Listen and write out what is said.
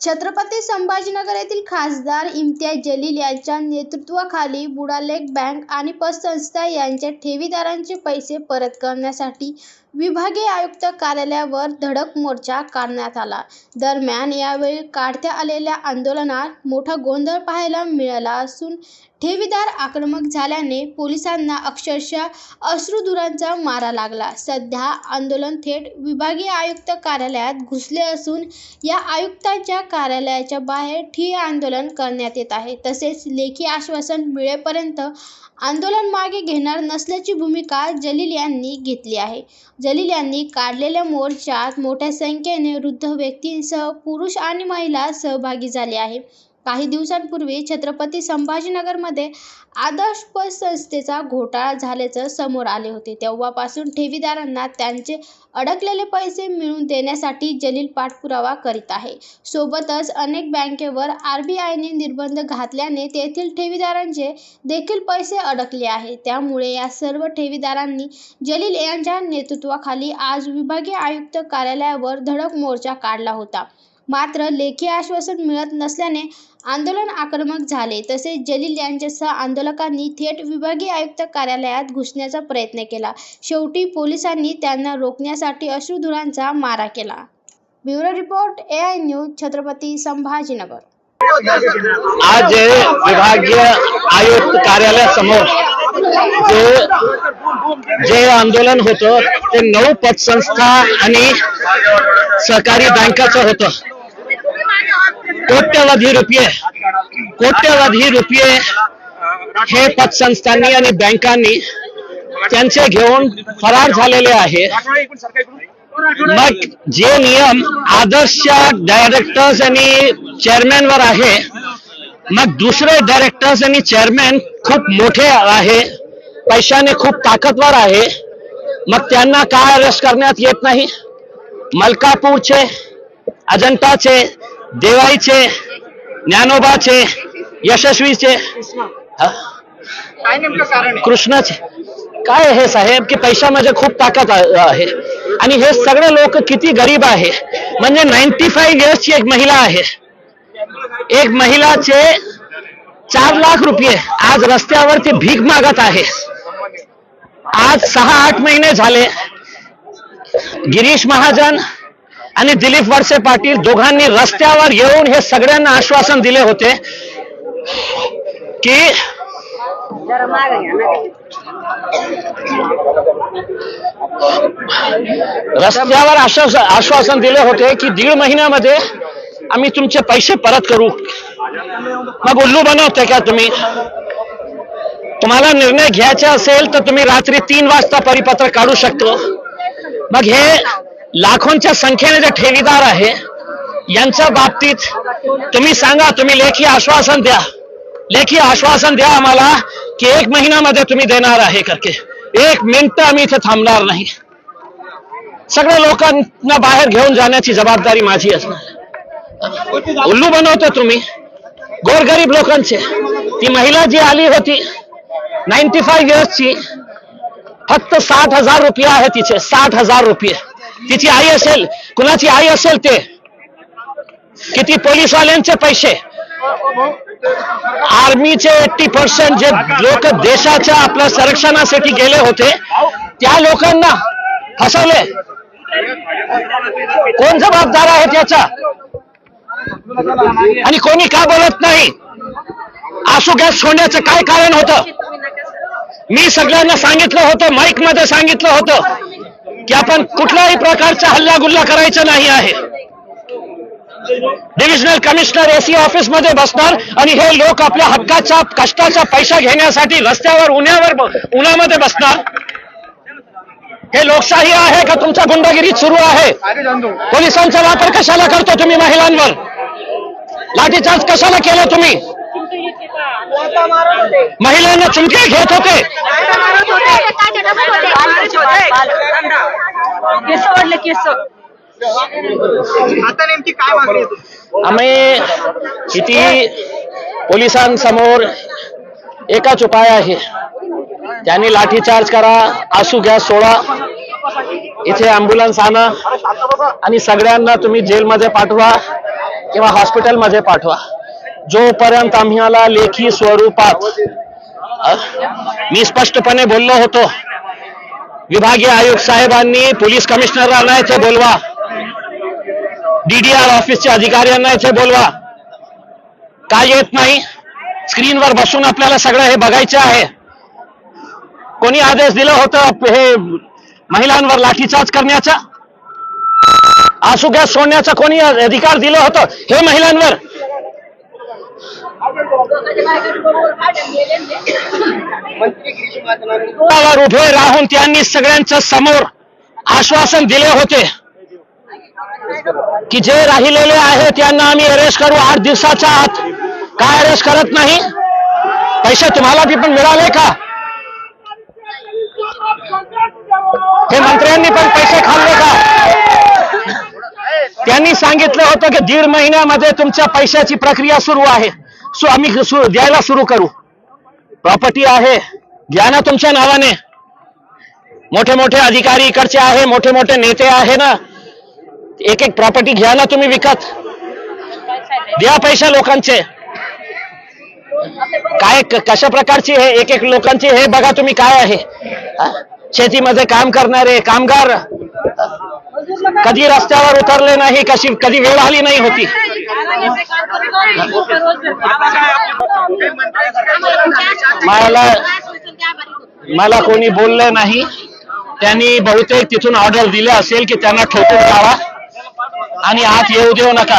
छत्रपती संभाजीनगर येथील खासदार इम्तियाज जलील यांच्या नेतृत्वाखाली बुडालेक बँक आणि पतसंस्था यांच्या ठेवीदारांचे पैसे परत करण्यासाठी विभागीय आयुक्त कार्यालयावर धडक मोर्चा काढण्यात आला. दरम्यान यावेळी काढण्यात आलेल्या आंदोलनात मोठा गोंधळ पाहायला मिळाला असून ठेवीदार आक्रमक झाल्याने पोलिसांना अक्षरशः अश्रुधुरांचा मारा लागला. सध्या आंदोलन थेट विभागीय आयुक्त कार्यालयात घुसले असून या आयुक्तांच्या कार्यालयाच्या बाहेर ठिय्या आंदोलन करण्यात येत आहे. तसेच लेखी आश्वासन मिळेपर्यंत आंदोलन मागे घेणार नसल्याची भूमिका जलील यांनी घेतली आहे. जलील यांनी काढलेल्या मोर्चात मोठ्या संख्येने वृद्ध व्यक्तींसह पुरुष आणि महिला सहभागी झाले आहे. काही दिवसांपूर्वी छत्रपती संभाजीनगरमध्ये आदर्श पतसंस्थेचा घोटाळा झाल्याचं समोर आले होते. तेव्हापासून ठेवीदारांना त्यांचे अडकलेले पैसे मिळवून देण्यासाठी जलील पाठपुरावा करीत आहे. सोबतच अनेक बँकेवर आर बी आयने निर्बंध घातल्याने तेथील ठेवीदारांचे देखील पैसे अडकले आहे. त्यामुळे या सर्व ठेवीदारांनी जलील यांच्या नेतृत्वाखाली आज विभागीय आयुक्त कार्यालयावर धडक मोर्चा काढला होता. मात्र लेखी आश्वासन मिळत नसल्याने आंदोलन आक्रमक झाले. तसेच जलील यांच्यासह आंदोलकांनी थेट विभागीय आयुक्त कार्यालयात घुसण्याचा प्रयत्न केला. शेवटी पोलिसांनी त्यांना रोखण्यासाठी अश्रुधुरांचा मारा केला. Bureau report A I news Chhatrapati Sambhajinagar. आज विभागीय आयुक्त कार्यालयासमोर जे जे आंदोलन होतं ते नऊ पतसंस्था आणि सहकारी बँकाचं होतं. कोट्यवधी रुपये. कोट्यवधी रुपये हे पतसंस्थांनी आणि बँकांनी त्यांचे घेऊन फरार झालेले आहे. मग जे नियम आदर्श डायरेक्टर्स आणि चेअरमॅन वर आहे मग दुसरे डायरेक्टर्स आणि चेअरमॅन खूप मोठे आहे पैशाने खूप ताकदवर आहे मग त्यांना काय अरेस्ट करण्यात येत नाही? मलकापूरचे अजंताचे देवाईचे ज्ञानोबाचे यशस्वीचे कृष्णाचे काय हे साहेब की पैशामध्ये खूप ताकद आहे. आणि हे सगळे लोक किती गरीब आहे. म्हणजे नाईन्टी फाईव्ह इयर्सची एक महिला आहे. एक महिलाचे चार लाख रुपये आज रस्त्यावर ते भीक मागत आहे. आज सहा आठ महिने झाले. गिरीश महाजन आणि दिलीप वळसे पाटील दोघांनी रस्त्यावर येऊन हे सगळ्यांना आश्वासन दिले होते की रस्त्यावर आश्वासन आश्वासन दिले होते की दीड महिन्यामध्ये आम्ही तुमचे पैसे परत करू. मग उल्लू बनवते का तुम्ही? तुम्हाला निर्णय घ्यायचा असेल तर तुम्ही रात्री तीन वाजता परिपत्र काढू शकतो. मग हे लाखोंच्या संख्येने जे ठेवीदार आहे यांच्या बाबतीत तुम्ही सांगा तुम्ही लेखी आश्वासन द्या. लेखी आश्वासन द्या आम्हाला की एक महिन्यामध्ये तुम्ही देणार आहे करके. एक मिनिट आम्ही इथे थांबणार नाही. सगळ्या लोकांना बाहेर घेऊन जाण्याची जबाबदारी माझी असणार. उल्लू बनवतो तुम्ही. गोरगरीब लोकांचे. ती महिला जी आली होती नाईन्टी फाईव्ह इयर्सची फक्त साठ हजार रुपये आहे तिचे साठ हजार रुपये. तिची आई असेल कुणाची आई असेल ते? किती पोलीसवाल्यांचे पैसे? आर्मीचे एट्टी पर्सेंट जे लोक देशाच्या आपल्या संरक्षणासाठी गेले होते त्या लोकांना फसवले. कोण जबाबदार आहे त्याचा? आणि कोणी का बोलत नाही? आसू गॅस सोडण्याचं काय कारण होतं? मी सगळ्यांना सांगितलं होतं माईकमध्ये सांगितलं होतं. की आपण कुठल्याही प्रकारचा हल्ला गुल्ला करायचा नाही आहे. डिव्हिजनल कमिशनर एसी ऑफिसमध्ये बसणार आणि हे लोक आपल्या हक्काचा कष्टाचा पैसा घेण्यासाठी रस्त्यावर उन्हावर उन्हामध्ये बसणार. हे लोकशाही आहे का तुमच्या गुंडगिरी सुरू आहे? पोलिसांचा वापर कशाला करतो तुम्ही महिलांवर? लाठीचार्ज कशाला केला तुम्ही? महिलांना चुमके घेत होते. केस वाढले केस. आता नेमकी काय मागणी आहे तुमची? आम्ही किती पोलिसांसमोर एकाच उपाय आहे. त्यांनी लाठीचार्ज करा आसू गॅस सोडा. इथे अँब्युलन्स आणा. आणि सगळ्यांना तुम्ही जेलमध्ये पाठवा किंवा हॉस्पिटलमध्ये पाठवा. जोपर्यंत आम्हाला लेखी स्वरूपात अ, मी स्पष्टपणे बोललो होतो विभागीय आयुक्त साहेबांनी पोलीस कमिशनरांना इथे बोलवा. डीडीआर ऑफिसच्या अधिकाऱ्यांना इथे बोलवा. काय येत नाही? स्क्रीनवर बसून आपल्याला सगळं हे बघायचं आहे. कोणी आदेश दिलं होतं हे महिलांवर लाठीचार्ज करण्याचा? आसू गॅस सोडण्याचा कोणी अधिकार दिलं होतं हे महिलांवर? मंत्री उभे राहून त्यांनी सगळ्यांच्या समोर आश्वासन दिले होते. की जे राहिलेले आहे त्यांना आम्ही अरेस्ट करू. आठ दिवसाच्या आत. काय अरेस्ट करत नाही? पैसे तुम्हाला बी पण मिळाले का? हे मंत्र्यांनी पण पैसे खाल्ले का? त्यांनी सांगितलं होतं की दीड महिन्यामध्ये तुमच्या पैशाची प्रक्रिया सुरू आहे. सो आम्ही द्यायला सुरू करू. प्रॉपर्टी आहे. घ्या ना तुमच्या नावाने. मोठे मोठे अधिकारी इकडचे आहे मोठे मोठे नेते आहे ना. एक एक प्रॉपर्टी घ्या ना तुम्ही विकत. द्या पैसा लोकांचे. काय कशा प्रकारची हे एक एक लोकांची हे बघा तुम्ही काय आहे. शेतीमध्ये काम करणारे कामगार. कधी रस्त्यावर उतरले नाही कशी कधी वेळ आली नाही होती. मला मला कोणी बोललं नाही. त्यांनी बहुतेक तिथून ऑर्डर दिले असेल की त्यांना ठोकून लावा आणि आत येऊ देऊ नका.